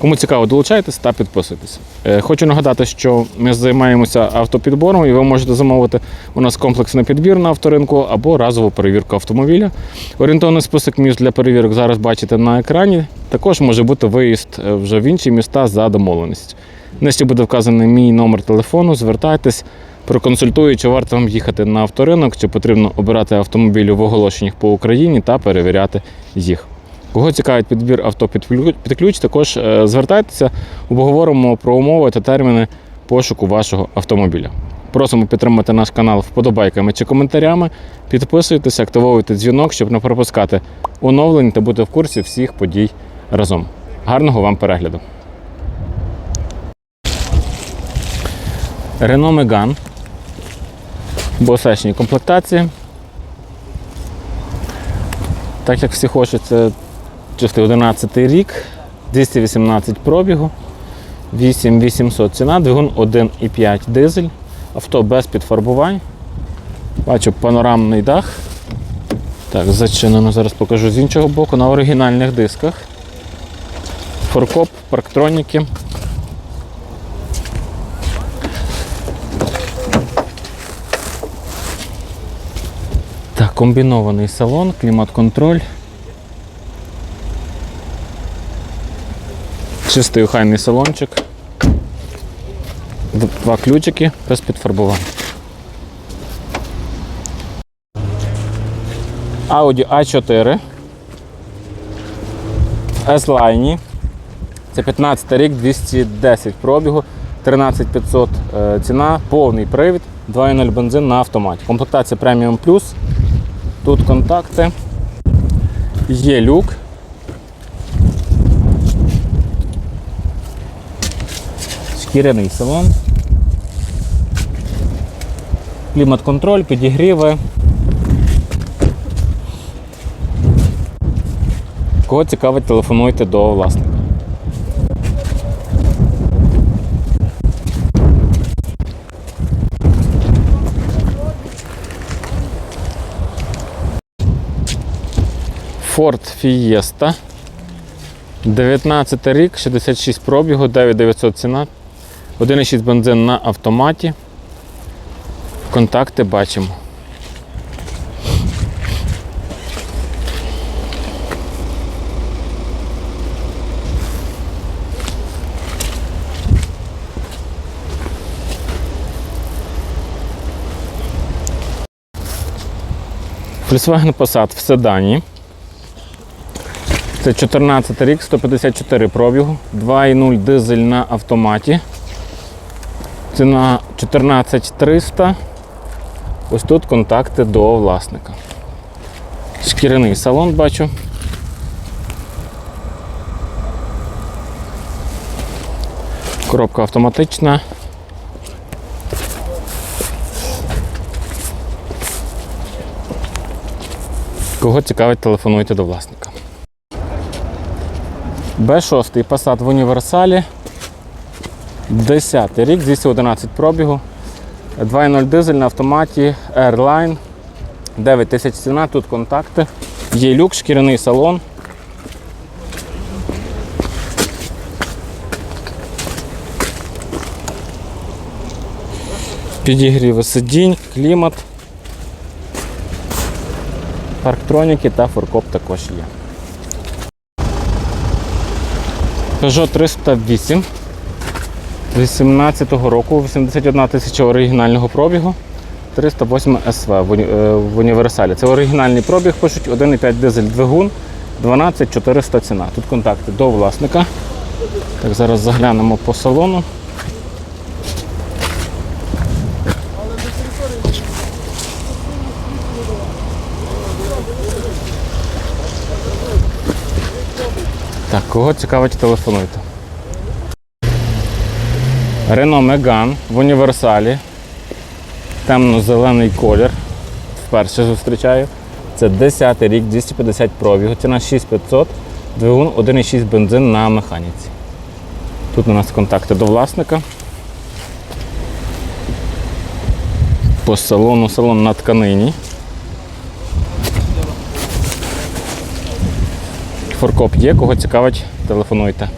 Кому цікаво, долучайтесь та підписуйтесь. Е, Хочу нагадати, що ми займаємося автопідбором, і ви можете замовити у нас комплексний підбір на авторинку або разову перевірку автомобіля. Орієнтовний список міст для перевірок зараз бачите на екрані. Також може бути виїзд е, вже в інші міста за домовленістю. Нижче буде вказаний мій номер телефону. Звертайтесь, проконсультую, чи варто вам їхати на авторинок, чи потрібно обирати автомобілі в оголошеннях по Україні та перевіряти їх. Кого цікавить підбір авто під ключ- також е, звертайтеся, обговоримо про умови та терміни пошуку вашого автомобіля. Просимо підтримати наш канал вподобайками чи коментарями. Підписуйтесь, активовуйте дзвінок, щоб не пропускати оновлень та бути в курсі всіх подій разом. Гарного вам перегляду! Renault Megane. Босечні комплектації. Так як всі хочуть, це чистий 11 рік, 218 пробігу, 8800 ціна, двигун 1,5 дизель, авто без підфарбувань. Бачу панорамний дах. Так, зачинено, зараз покажу з іншого боку, на оригінальних дисках. Форкоп, парктроніки. Так, комбінований салон, клімат-контроль. Чистий охайний салончик. Два ключики без підфарбувань. Audi A4. S-Line. Це 15 рік, 210 пробігу, 13500 е, ціна, повний привід, 2.0 бензин на автоматі. Комплектація Premium Plus. Тут контакти. Є люк. Шкіряний салон. Клімат-контроль, підігріви. Кого цікавить, телефонуйте до власника. Ford Fiesta. 19 рік, 66 пробігу, 9900 ціна. 1,6 бензин на автоматі. Контакти бачимо. Volkswagen Passat в седані. Це 14 рік, 154 пробігу, 2,0 дизель на автоматі. Ціна 14300. Ось тут контакти до власника. Шкіряний салон бачу. Коробка автоматична. Кого цікавить, телефонуйте до власника. Б6 Passat в універсалі. 10 рік, 211 пробігу. 2.0 дизель на автоматі Airline. 9 тисяч ціна, тут контакти. Є люк, шкіряний салон. Підігріви сидінь, клімат. Парктроніки та форкоп також є. Peugeot 308 18 року, 81 тисяча оригінального пробігу, 308 СВ е, в універсалі. Це оригінальний пробіг, пишуть 1,5 дизель двигун, 12 400 ціна. Тут контакти до власника. Так, зараз заглянемо по салону. Так, кого цікавить, телефонуйте. Renault Megane в універсалі. темно-зелений колір. Вперше зустрічаю. Це 10 й рік, 250 пробігу, ціна 6500, двигун 1,6 бензин на механіці. Тут у нас контакти до власника. По салону, салон на тканині. Форкоп є, кого цікавить, телефонуйте.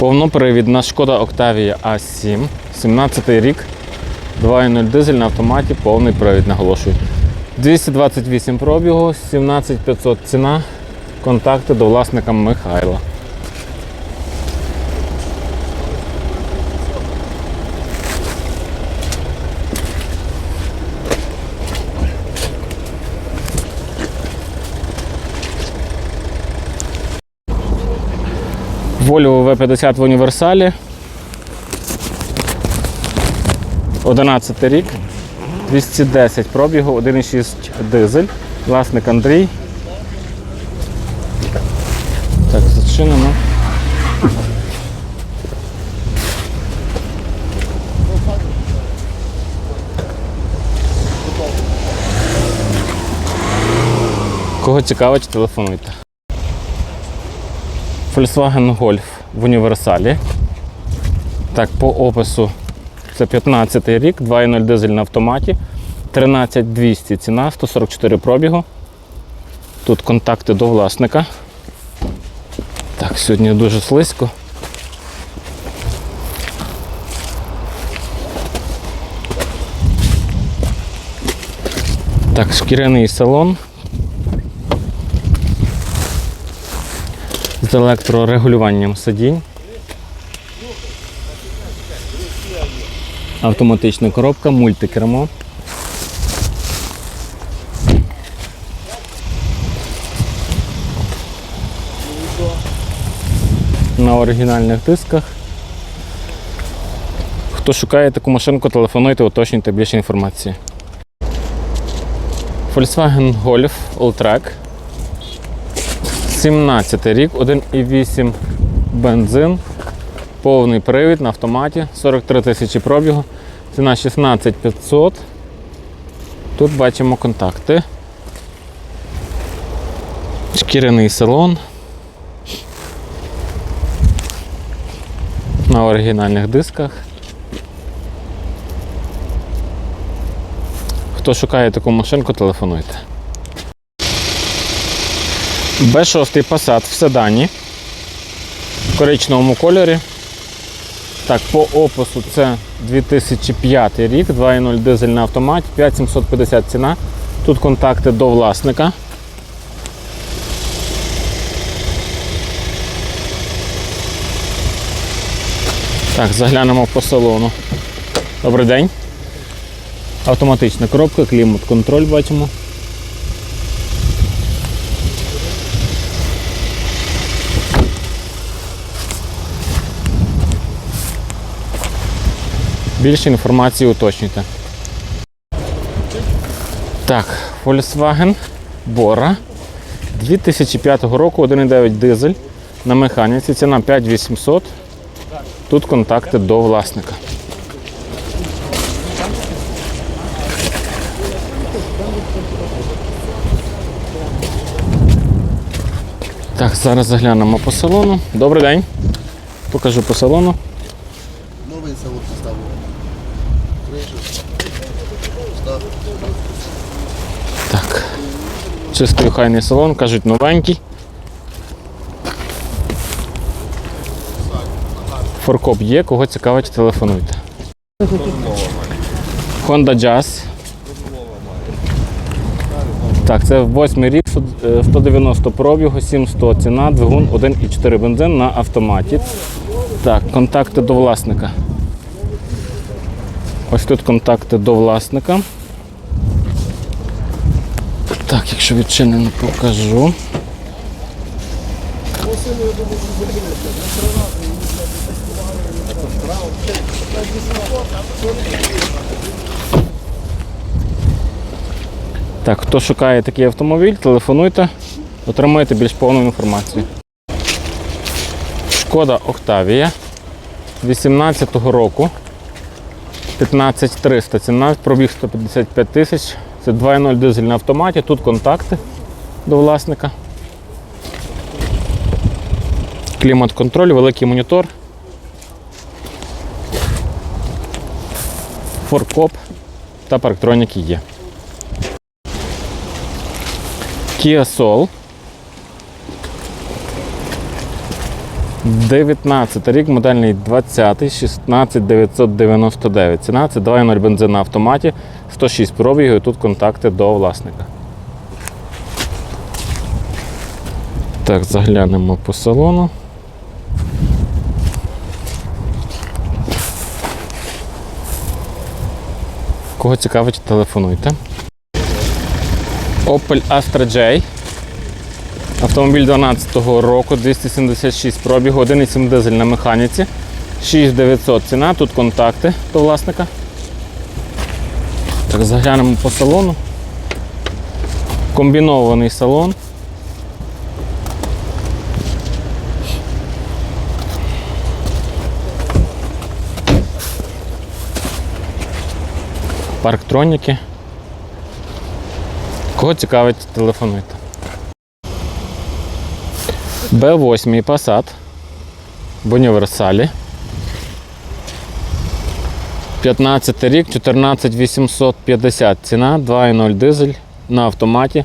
Повнопривідна шкода Octavia A7, 17 рік, 2.0 дизель на автоматі, повний привід, наголошую. 228 пробігу, 17500 ціна, контакти до власника Михайла. Volvo V50 в універсалі. 11 рік. 210 пробігу, 1,6 дизель. Власник Андрій. Так, зачинено. Кого цікавить, телефонуйте. Volkswagen Golf в універсалі. Так, по опису це 15 рік, 2.0 дизель на автоматі, 13200 ціна, 144 пробігу. Тут контакти до власника. Так, сьогодні дуже слизько. Так, шкіряний салон. З електрорегулюванням сидінь. Автоматична коробка, мультикермо. На оригінальних дисках. Хто шукає таку машинку, телефонуйте, уточнюйте більше інформації. Volkswagen Golf Alltrack 17 рік, 1,8 бензин, повний привід на автоматі, 43 тисячі пробігу, ціна 16 500. Тут бачимо контакти. Шкіряний салон. На оригінальних дисках. Хто шукає таку машинку, телефонуйте. Б6 Passat в седані в коричневому кольорі. Так, по опису це 2005 рік, 2.0 дизель на автоматі, 5750 ціна. Тут контакти до власника. Так, заглянемо по салону. Добрий день. Автоматична коробка, клімат контроль бачимо. Більше інформації уточнюйте. Так, Volkswagen Bora 2005 року 1,9 дизель на механіці. Ціна 5800. Тут контакти до власника. Так, зараз заглянемо по салону. Добрий день. Покажу по салону. Чистий охайний салон, кажуть, новенький. Форкоп є, кого цікавить, телефонуйте. Honda Jazz. Так, це восьмий рік, е, 190 пробігу, 700 ціна, двигун 1,4 бензин на автоматі. Так, контакти до власника. Ось тут контакти до власника. Так, якщо відчинено, покажу. Так, хто шукає такий автомобіль, телефонуйте, отримаєте більш повну інформацію. Шкода Октавія 18-го року. 15300 ціна, пробіг 155 тисяч. Це 2.0 дизель на автоматі. Тут контакти до власника. Клімат-контроль, великий монітор. Форкоп та парктроніки є. Kia Soul. 19 рік, модельний 20, 16999. Ціна це 2.0 бензин на автоматі, 106 пробігів і тут контакти до власника. Так, заглянемо по салону. Кого цікавить, телефонуйте. Opel Astra J. Автомобіль 12-го року, 276 пробігу, 1,7 дизель на механіці, 6900 ціна, тут контакти до власника. Так, заглянемо по салону. Комбінований салон. Парктроніки. Кого цікавить, телефонуйте. Б8 Passat в універсалі. 15 рік, 14850 ціна, 2.0 дизель на автоматі.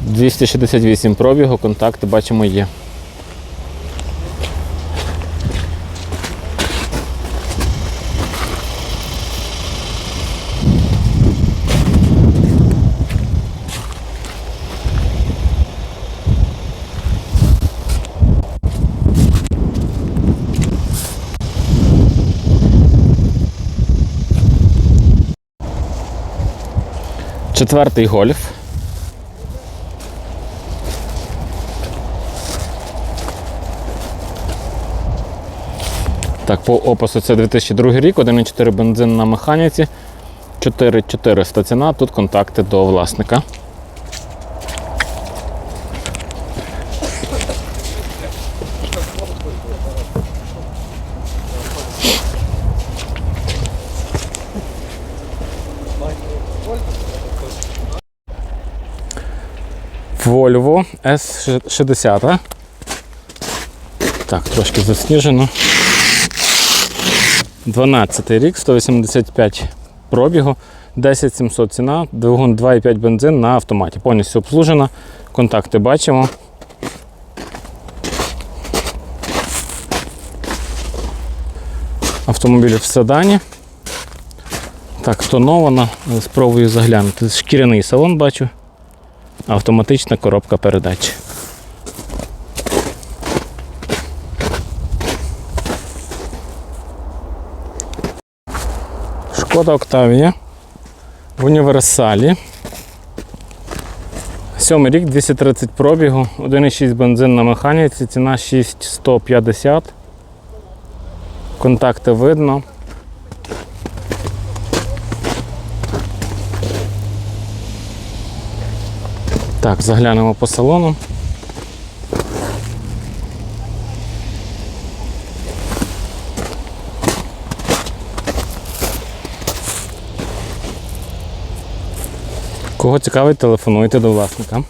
268 пробігу, контакти бачимо є. Четвертий гольф. Так, по опису це 2002 рік, 1,4 бензин на механіці, 4400 ціна, тут контакти до власника. Volvo S60. Так, трошки засніжено. 12 рік, 185 пробігу, 10700 ціна, двигун 2,5 бензин на автоматі. Повністю обслужена. Контакти бачимо. Автомобіль в седані. Так, тонована. Спробую заглянути. Шкіряний салон бачу. Автоматична коробка передач. Шкода Октавія в універсалі. Сьомий рік, 230 пробігу, 1,6 бензин на механіці, ціна 6150. Контакти видно. Так, заглянемо по салону. Кого цікавить, телефонуйте до власника.